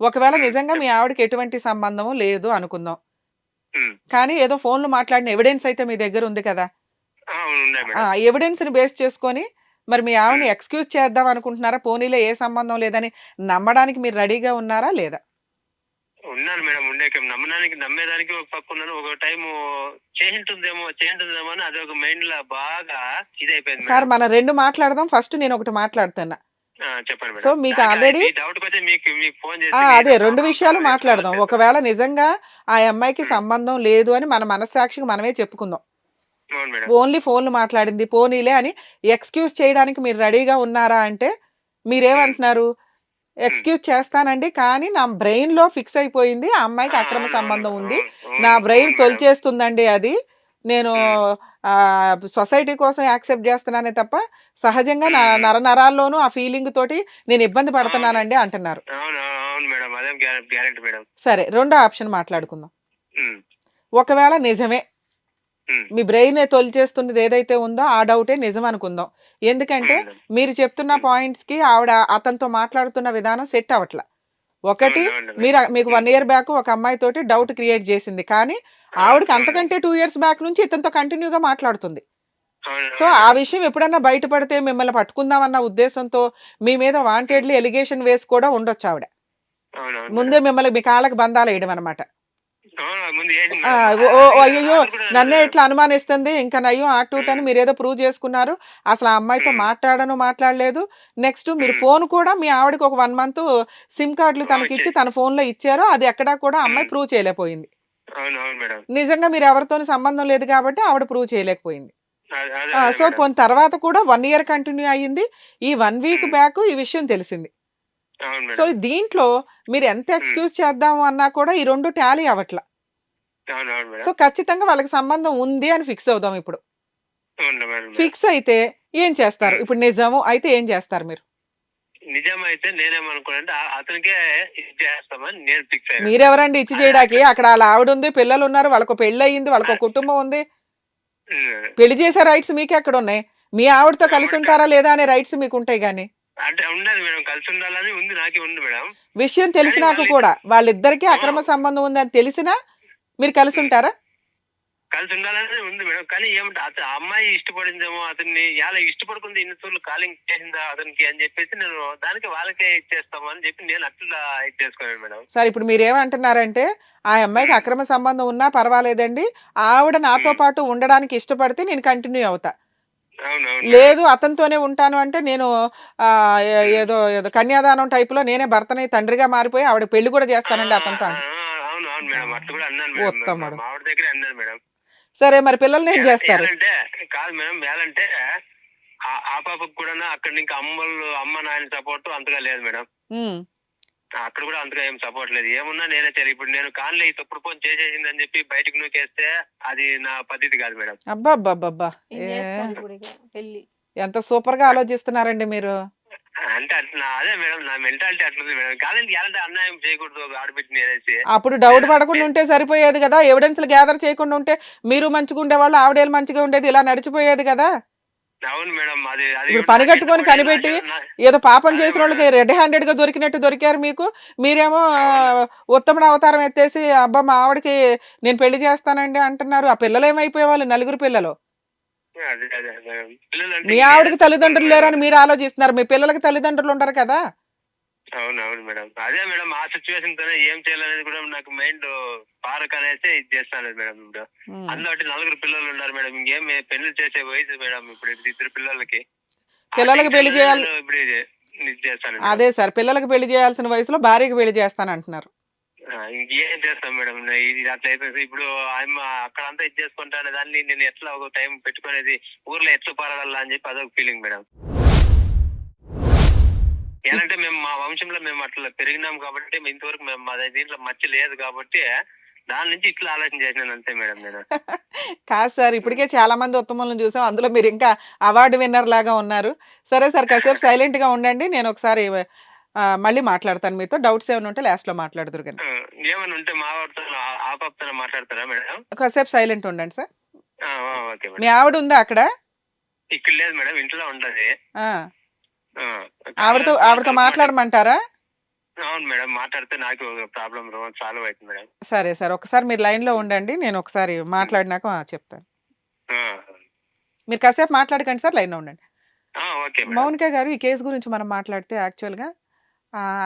ఒకవేళ నిజంగా మీ. ఆవిడకి ఎటువంటి సంబంధము లేదు అనుకుందాం. కానీ ఏదో ఫోన్లో మాట్లాడిన ఎవిడెన్స్ అయితే మీ దగ్గర ఉంది కదా. ఎవిడెన్స్ని బేస్ చేసుకొని మరి మీ ఆవిడని. ఎక్స్క్యూజ్ చేద్దాం అనుకుంటున్నారా? పోనీలో ఏ సంబంధం లేదని నమ్మడానికి మీరు రెడీగా ఉన్నారా లేదా? ఉన్నాను మేడం ఉండే నమ్మడానికి నమ్మేదానికి ఒక పక్క ఉన్నాను. ఒక టైం చేసింటుందేమో చేసింటుందేమో అని అది ఒక మైండ్లో బాగా ఇదైపోయింది సార్ మనం రెండు మాట్లాడదాం. ఫస్ట్ నేను ఒకటి మాట్లాడుతున్నా. చెప్పండి సో మీకు నాకు already- ఈ డౌట్ అయితే మీకు మీకు ఫోన్ చేసి ఆ, మీరు అదే రెండు విషయాలు మాట్లాడదాం. ఒకవేళ నిజంగా ఆ అమ్మాయికి. సంబంధం లేదు అని మన మనస్సాక్షికి మనమే చెప్పుకుందాం. ఓన్లీ ఫోన్లు మాట్లాడింది పోనీలే అని ఎక్స్క్యూజ్ చేయడానికి మీరు రెడీగా ఉన్నారా అంటే మీరేమంటున్నారు. ఎక్స్క్యూజ్ చేస్తానండి కానీ నా బ్రెయిన్లో ఫిక్స్ అయిపోయింది ఆ అమ్మాయికి అక్రమ సంబంధం ఉంది. నా బ్రెయిన్ తొలిచేస్తుందండి అది. నేను సొసైటీ కోసం యాక్సెప్ట్ చేస్తున్నానే తప్ప సహజంగా నా. నర నరాల్లోనూ ఆ ఫీలింగ్ తోటి నేను ఇబ్బంది పడుతున్నానండి అంటున్నారు. సరే రెండో ఆప్షన్ మాట్లాడుకుందాం. ఒకవేళ నిజమే మీ బ్రెయిన్ తొలిచేస్తున్నది ఏదైతే ఉందో ఆ డౌటే నిజం అనుకుందాం. ఎందుకంటే మీరు చెప్తున్న పాయింట్స్కి ఆవిడ అతనితో మాట్లాడుతున్న విధానం సెట్ అవ్వట్ల. ఒకటి మీరు మీకు వన్ ఇయర్ బ్యాక్ ఒక అమ్మాయి తోటి డౌట్ క్రియేట్ చేసింది. కానీ ఆవిడకి అంతకంటే టూ ఇయర్స్ బ్యాక్ నుంచి ఇతనితో కంటిన్యూగా మాట్లాడుతుంది. సో ఆ విషయం ఎప్పుడన్నా బయటపడితే మిమ్మల్ని పట్టుకుందామన్న ఉద్దేశంతో మీ మీద వాంటెడ్లీ ఎలిగేషన్ వేసి కూడా ఉండొచ్చు ఆవిడ. ముందే మిమ్మల్ని మీ కాళ్ళకి బంధాలు వేయడం అనమాట కూడా నన్నే ఇట్లా అనుమానిస్తుంది? ఇంకా నయ్యం అటు ఇటు అని ఉమ్, మీరు ఏదో ప్రూవ్ చేసుకున్నారు. అసలు ఆ అమ్మాయితో మాట్లాడను మాట్లాడలేదు. నెక్స్ట్ మీరు. ఫోన్ కూడా మీ ఆవిడకి ఒక వన్ మంత్ సిమ్ కార్డులు తనకి ఇచ్చి తన ఫోన్లో ఇచ్చారు అది ఎక్కడా కూడా అమ్మాయి ప్రూవ్ చేయలేకపోయింది. నిజంగా మీరు ఎవరితో సంబంధం లేదు కాబట్టి ఆవిడ ప్రూవ్ చేయలేకపోయింది. సో పోయిన తర్వాత కూడా వన్ ఇయర్ కంటిన్యూ అయ్యింది. ఈ వన్ వీక్ బ్యాక్ ఈ విషయం తెలిసింది. సో దీంట్లో మీరు ఎంత ఎక్స్క్యూజ్ చేద్దాము అన్నా కూడా ఈ రెండు టాలీ అవును సో ఖచ్చితంగా వాళ్ళకి సంబంధం ఉంది అని ఫిక్స్ అవుదాం ఇప్పుడు. ఫిక్స్ అయితే ఏం చేస్తారు. ఇప్పుడు నిజము అయితే ఏం చేస్తారు మీరు? నిజం అయితే నేనేమనుకున్నానంటే ఆ- అతనికే ఇది చేస్తామని నేను ఫిక్స్ అయ్యాను. మేడం మీరెవరండి ఇచ్చి చేయడానికి? అక్కడ అక్కడ వాళ్ళ ఆవిడ ఉంది పిల్లలు ఉన్నారు వాళ్ళకు పెళ్ళి అయ్యింది వాళ్ళకు కుటుంబం ఉంది. పెళ్ళి చేసే రైట్స్ మీకే ఎక్కడ ఉన్నాయి. మీ ఆవిడతో కలిసి ఉంటారా లేదా అనే రైట్స్ మీకు ఉంటాయి అంటే ఉన్నది మేడం కలిసి ఉండాలని ఉంది నాకే ఉంది మేడం. విషయం తెలిసినాక కూడా వాళ్ళిద్దరికీ అక్రమ సంబంధం ఉంది అని తెలిసినా మీరు కలిసి ఉంటారా? కలిసి ఉండాలని ఉంది మేడం. కానీ ఏమంటే అతను అమ్మాయి ఇష్టపడిందేమో అతన్ని ఎలా ఇష్టపడుకుంది ఇన్ని సార్లు కాలింగ్ చేసిందా అతనికి అని చెప్పేసి నేను దానికి వాళ్ళకే ఇచ్చేస్తామని చెప్పి నేను అట్లా ఇచ్చేసుకున్నాను మేడం. సరే ఇప్పుడు మీరు ఏమంటున్నారంటే ఆ అమ్మాయికి అక్రమ సంబంధం ఉన్నా పర్వాలేదండి. ఆవిడ నాతో పాటు ఉండడానికి ఇష్టపడితే నేను కంటిన్యూ అవుతా. లేదు అతనితోనే ఉంటాను అంటే నేను. ఏదో ఏదో కన్యాదానం టైపులో నేనే భర్తని తండ్రిగా మారిపోయి ఆవిడ పెళ్ళి కూడా చేస్తానండి అతనితో అవును మేడం అట్లా కూడా అన్నాను మేడం. ఆవిడ దగ్గర అన్నాను మేడం. సరే మరి పిల్లల్ని ఏం చేస్తారు? ఎలాంటే కాదు మేడం ఎలాంటే ఆ- ఆ పాపకు కూడా అక్కడ ఇంకా అమ్మలు అమ్మ నాయన సపోర్ట్ అంతగా లేదు మేడం. ఉమ్, అక్కడ కూడా అంతగా ఏం సపోర్ట్ లేదు. ఏమున్నా నేనే చేయాలి. ఇప్పుడు నేను కాన్లే ఈ తప్పుడు ఫోన్ చేసేసింది అని చెప్పి బయటకు నూకేస్తే అది నా పద్ధతి కాదు మేడం. అబ్బా అబ్బా అబ్బా, అబ్బా ఏం ఏ చేస్తాను ఇప్పుడు ఇక? పెళ్ళి ఎంత సూపర్గా ఆలోచిస్తున్నారండి మీరు? అంటే అట్లా అదే మేడం నా మెంటాలిటీ అట్లుంది మేడం. కాదండి ఎలాంటి అన్యాయం చేయకూడదు ఆడబిడ్డని అనేసి. అప్పుడు డౌట్ పడకుండా ఉంటే సరిపోయేది కదా? ఎవిడెన్స్లు గ్యాదర్ చేయకుండా ఉంటే మీరు మంచిగా ఉండేవాళ్ళు ఆవిడేళ్ళు మంచిగా ఉండేది ఇలా నడిచిపోయేది కదా? అవును మేడం అది ఇప్పుడు ఇప్పుడు పని నాకు కట్టుకొని ఎందుకు కనిపెట్టి ఏదో పాపం చేసిన వాళ్ళకి రెడ్ హ్యాండెడ్గా దొరికినట్టు దొరికారు మీకు. మీరేమో ఉత్తముడు అవతారం ఎత్తేసి అబ్బా మా ఆవిడకి నేను పెళ్ళి చేస్తానండి అంటున్నారు. ఆ పిల్లలు ఏమైపోయేవాళ్ళు? నలుగురు పిల్లలు. మీ ఆవిడకి తల్లిదండ్రులు లేరని మీరు ఆలోచిస్తున్నారు. మీ పిల్లలకి తల్లిదండ్రులు ఉండరు కదా? అవును అవును మేడం. అదే మేడం ఆ సిచ్యువేషన్ తోనే ఏం చేయాలనేది కూడా నాకు మైండ్ పారక్ అనేసి ఇది చేస్తాను మేడం ఇప్పుడు. అందులో నలుగురు పిల్లలు ఉన్నారు మేడం. ఇంకేం పెళ్ళి చేసే వయసు మేడం ఇప్పుడు ఇది ఇద్దరు పిల్లలకి. పిల్లలకి పెళ్ళి చేయాలి ఇప్పుడు అదే సార్ పిల్లలకి పెళ్ళి చేయాల్సిన వయసులో భార్యకి పెళ్ళి చేస్తాను అంటున్నారు ఇంకేం చేస్తాం మేడం? ఇది అట్లా అయిపోయింది. ఇప్పుడు ఆయన అక్కడంతా ఇది చేసుకుంటానే దాన్ని నేను ఎట్లా ఒక టైం పెట్టుకునేది? ఊర్లో ఎట్లా పారాడాలా అని చెప్పి అదొక ఫీలింగ్ మేడం. ఏంటంటే మేము మా వంశంలో మేము అట్లా పెరిగినాం కాబట్టి మేము ఇంతవరకు మేము మా దీంట్లో మచ్చ లేదు కాబట్టి దాని నుంచి ఇట్లా ఆలోచన చేసినాను అంతే మేడం నేను. కాదు సార్ ఇప్పటికే చాలా మంది ఉత్తములను చూసాం. అందులో మీరు ఇంకా అవార్డు విన్నర్ లాగా ఉన్నారు. సరే సార్ కాసేపు సైలెంట్గా ఉండండి. నేను ఒకసారి మళ్ళీ మాట్లాడతాను మీతో. డౌట్స్ ఏమైనా ఉంటే లాస్ట్లో మాట్లాడుదురు కానీ. ఆ, ఏమన్నా ఉంటే మా వాడితో ఆ పాపతో మాట్లాడతారా మేడం? కాసేపు సైలెంట్ ఉండండి సార్. ఓకే మీ ఆవిడ ఉందా అక్కడ? ఇక్కడ లేదు మేడం ఇంట్లో ఆ, ఆవిడతో ఆవిడతో మాట్లాడమంటారా? అవును మేడం మాట్లాడితే నాకు ప్రాబ్లం సాల్వ్ అవుతుంది మేడం. సరే సార్ ఒకసారి మీరు లైన్లో ఉండండి నేను ఒకసారి మాట్లాడినాక చెప్తాను. మీరు కాసేపు మాట్లాడకండి సార్ లైన్లో ఉండండి. ఆ, ఓకే మేడం. మౌనిక గారు ఈ కేసు గురించి మనం మాట్లాడితే యాక్చువల్గా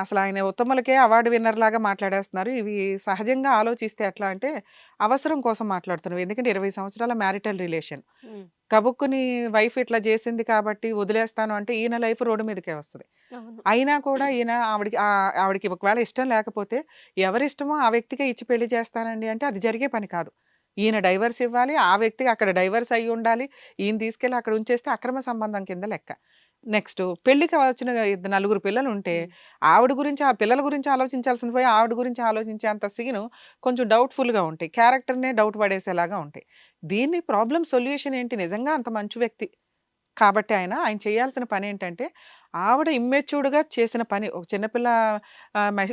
అసలు ఆయన ఉత్తములకే అవార్డు విన్నర్ లాగా మాట్లాడేస్తున్నారు. ఇవి సహజంగా ఆలోచిస్తే ఎట్లా అంటే అవసరం కోసం మాట్లాడుతున్నారు ఎందుకంటే ఇరవై సంవత్సరాల మ్యారిటల్ రిలేషన్. కబుక్కుని వైఫ్ ఇట్లా చేసింది కాబట్టి వదిలేస్తాను అంటే ఈయన లైఫ్ రోడ్డు మీదకే వస్తుంది. అయినా కూడా ఈయన ఆవిడకి ఆవిడకి ఒకవేళ ఇష్టం లేకపోతే ఎవరి ఇష్టమో ఆ వ్యక్తికే ఇచ్చి పెళ్ళి చేస్తానండి అంటే అది జరిగే పని కాదు. ఈయన డైవర్స్ ఇవ్వాలి ఆ వ్యక్తికి అక్కడ డైవర్స్ అయి ఉండాలి. ఈయన తీసుకెళ్ళి అక్కడ ఉంచేస్తే అక్రమ సంబంధం కింద లెక్క. నెక్స్ట్ పెళ్ళికి వచ్చిన నలుగురు పిల్లలు ఉంటే ఆవిడ గురించి ఆ పిల్లల గురించి ఆలోచించాల్సిన పోయి ఆవిడ గురించి ఆలోచించే అంత సీను కొంచెం డౌట్ఫుల్గా ఉంటాయి. క్యారెక్టర్నే డౌట్ పడేసేలాగా ఉంటాయి. దీన్ని ప్రాబ్లం సొల్యూషన్ ఏంటి? నిజంగా అంత మంచి వ్యక్తి. కాబట్టి ఆయన ఆయన చేయాల్సిన పని ఏంటంటే ఆవిడ ఇమ్మెచ్యూర్డ్గా చేసిన పని ఒక చిన్నపిల్ల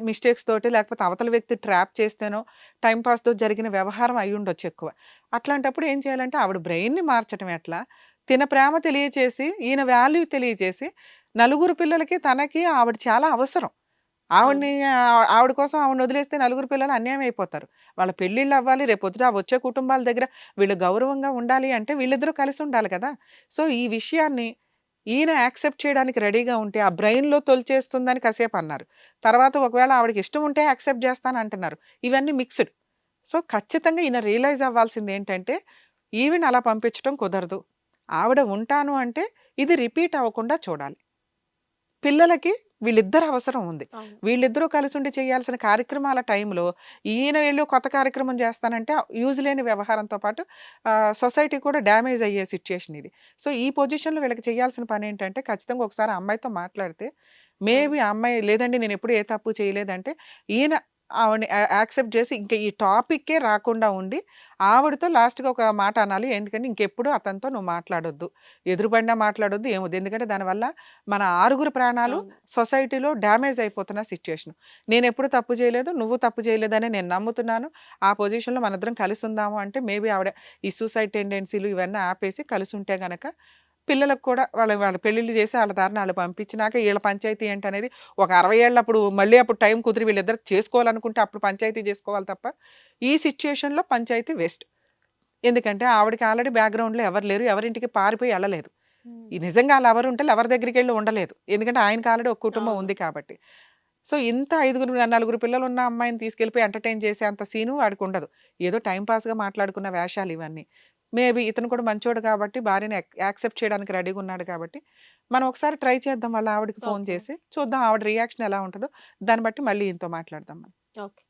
మిస్టేక్స్ తోటి లేకపోతే అవతల వ్యక్తి ట్రాప్ చేస్తేనో టైంపాస్తో జరిగిన వ్యవహారం అయి ఉండొచ్చు ఎక్కువ. అట్లాంటప్పుడు ఏం చేయాలంటే ఆవిడ బ్రెయిన్ని మార్చడం ఎట్లా? తిన ప్రేమ తెలియచేసి ఈయన వాల్యూ తెలియచేసి నలుగురు పిల్లలకి తనకి ఆవిడ చాలా అవసరం. ఆవిడని ఆవిడ కోసం ఆవిడని వదిలేస్తే నలుగురు పిల్లలు అన్యాయం అయిపోతారు. వాళ్ళ పెళ్ళిళ్ళు అవ్వాలి రేపు పొద్దుట ఆ వచ్చే కుటుంబాల దగ్గర వీళ్ళు గౌరవంగా ఉండాలి అంటే వీళ్ళిద్దరూ కలిసి ఉండాలి కదా! సో ఈ విషయాన్ని ఈయన యాక్సెప్ట్ చేయడానికి రెడీగా ఉంటే ఆ బ్రెయిన్లో తొలిచేస్తుందని కాసేపు అన్నారు. తర్వాత ఒకవేళ ఆవిడకి ఇష్టం ఉంటే యాక్సెప్ట్ చేస్తాను అంటున్నారు. ఇవన్నీ మిక్స్డ్. సో ఖచ్చితంగా ఈయన రియలైజ్ అవ్వాల్సింది ఏంటంటే ఈవిని అలా పంపించడం కుదరదు. ఆవిడ ఉంటాను అంటే ఇది రిపీట్ అవ్వకుండా చూడాలి. పిల్లలకి వీళ్ళిద్దరు అవసరం ఉంది. వీళ్ళిద్దరూ కలిసి ఉండి చేయాల్సిన కార్యక్రమాల టైంలో ఈయన వెళ్ళి కొత్త కార్యక్రమం చేస్తానంటే యూజ్ లేని వ్యవహారంతో పాటు సొసైటీ కూడా డ్యామేజ్ అయ్యే సిచ్యుయేషన్ ఇది. సో ఈ పొజిషన్లో వీళ్ళకి చేయాల్సిన పని ఏంటంటే ఖచ్చితంగా ఒకసారి అమ్మాయితో మాట్లాడితే మేబీ అమ్మాయి లేదండి నేను ఎప్పుడు ఏ తప్పు చేయలేదంటే ఈయన ఆవిడని యాక్సెప్ట్ చేసి ఇంకా ఈ టాపిక్కే రాకుండా ఉండి ఆవిడతో లాస్ట్గా ఒక మాట అనాలి. ఎందుకంటే ఇంకెప్పుడు అతనితో నువ్వు మాట్లాడొద్దు. ఎదురుపడినా మాట్లాడొద్దు ఏమొద్దు. ఎందుకంటే దానివల్ల మన ఆరుగురు ప్రాణాలు. సొసైటీలో డ్యామేజ్ అయిపోతున్న సిచ్యుయేషన్. నేను ఎప్పుడు తప్పు చేయలేదు నువ్వు తప్పు చేయలేదని నేను నమ్ముతున్నాను. ఆ పొజిషన్లో మనిద్దరం కలిసి ఉందాము అంటే మేబీ ఆవిడ ఈ సూసైడ్ టెండెన్సీలు ఇవన్నీ ఆపేసి కలిసి ఉంటే గనక పిల్లలకు కూడా వాళ్ళ వాళ్ళ పెళ్ళిళ్ళు చేసి వాళ్ళ దారిని వాళ్ళు పంపించినాక వీళ్ళ పంచాయతీ ఏంటనేది ఒక అరవై ఏళ్ళప్పుడు మళ్ళీ అప్పుడు టైం కుదిరి వీళ్ళిద్దరు చేసుకోవాలనుకుంటే అప్పుడు పంచాయతీ చేసుకోవాలి తప్ప ఈ సిచ్యుయేషన్లో పంచాయతీ వేస్ట్. ఎందుకంటే ఆవిడకి ఆల్రెడీ బ్యాక్గ్రౌండ్లో ఎవరు లేరు ఎవరింటికి పారిపోయి వెళ్ళలేదు నిజంగా అలా ఎవరు ఉంటే ఎవరి దగ్గరికి వెళ్ళి ఉండలేదు. ఎందుకంటే ఆయనకి ఆల్రెడీ ఒక కుటుంబం. ఉంది కాబట్టి. సో ఇంత ఐదుగురు నలుగురు పిల్లలు ఉన్న అమ్మాయిని తీసుకెళ్ళిపోయి ఎంటర్టైన్ చేసే అంత సీను వాడికి ఉండదు. ఏదో టైం పాస్గా మాట్లాడుకున్న వేషాలు ఇవన్నీ. మేబీ ఇతను కూడా మంచోడు కాబట్టి భార్యని యాక్సెప్ట్ చేయడానికి రెడీగా ఉన్నాడు కాబట్టి మనం ఒకసారి ట్రై చేద్దాం వాళ్ళ ఆవిడకి ఫోన్. చేసి. చూద్దాం ఆవిడ రియాక్షన్ ఎలా ఉంటుందో. దాన్ని బట్టి మళ్ళీ ఇంతో మాట్లాడదాం మనం. ఓకే.